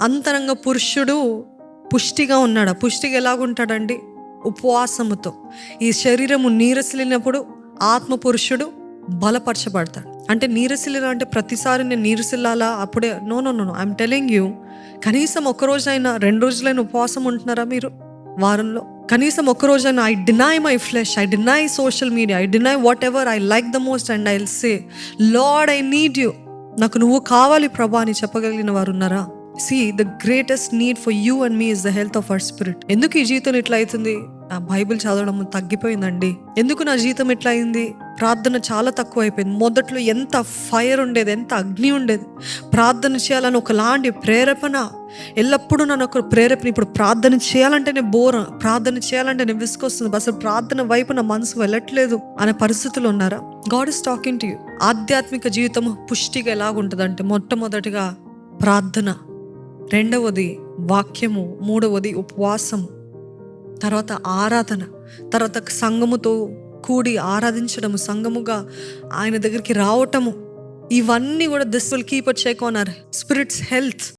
అంతరంగ పురుషుడు పుష్టిగా ఉన్నాడు. పుష్టిగా ఎలాగుంటాడండి? ఉపవాసముతో. ఈ శరీరము నీరసిలినప్పుడు ఆత్మ పురుషుడు బలపరచబడతాడు. అంటే నీరసిల్లిన అంటే ప్రతిసారి నేను నీరసిల్లాలా? అప్పుడే no no no I'm telling you కనీసం ఒక్క రెండు రోజులైనా ఉపవాసం ఉంటున్నారా మీరు వారంలో? కనీసం ఒక్క రోజైనా I deny my flesh I deny social media I deny whatever I like the most and I will say lord I need you. నాకు నువ్వు కావాలి ప్రభా అని చెప్పగలిగిన వారు ఉన్నారా? See the greatest need for you and me is the health of our spirit ఎందుకు ఈ జీవితం ఇట్లా అవుతుంది? ఆ బైబిల్ చదవడం తగ్గిపోయిందండి. ఎందుకు నా జీవితం ఇట్లా అయింది? ప్రార్థన చాలా తక్కువ అయిపోయింది మొదట్లో ఎంత ఫైర్ ఉండేది ఎంత అగ్ని ఉండేది? ప్రార్థన చేయాలని ఒకలాంటి ప్రేరేపణ. ఎల్లప్పుడూ నన్ను ఒక ప్రేరేపణ. ఇప్పుడు ప్రార్థన చేయాలంటేనే బోర్ ప్రార్థన చేయాలంటేనే విసుకొస్తుంది అసలు ప్రార్థన వైపు నా మనసు వెళ్ళట్లేదు అనే పరిస్థితులు ఉన్నారా? God is talking to you ఆధ్యాత్మిక జీవితం పుష్టిగా ఎలాగుంటుందంటే మొట్టమొదటిగా ప్రార్థన. రెండవది వాక్యము మూడవది ఉపవాసము. తర్వాత ఆరాధన. తర్వాత సంఘముతో కూడి ఆరాధించడము సంఘముగా ఆయన దగ్గరికి రావటము. ఇవన్నీ కూడా this will keep at check on our spirits health.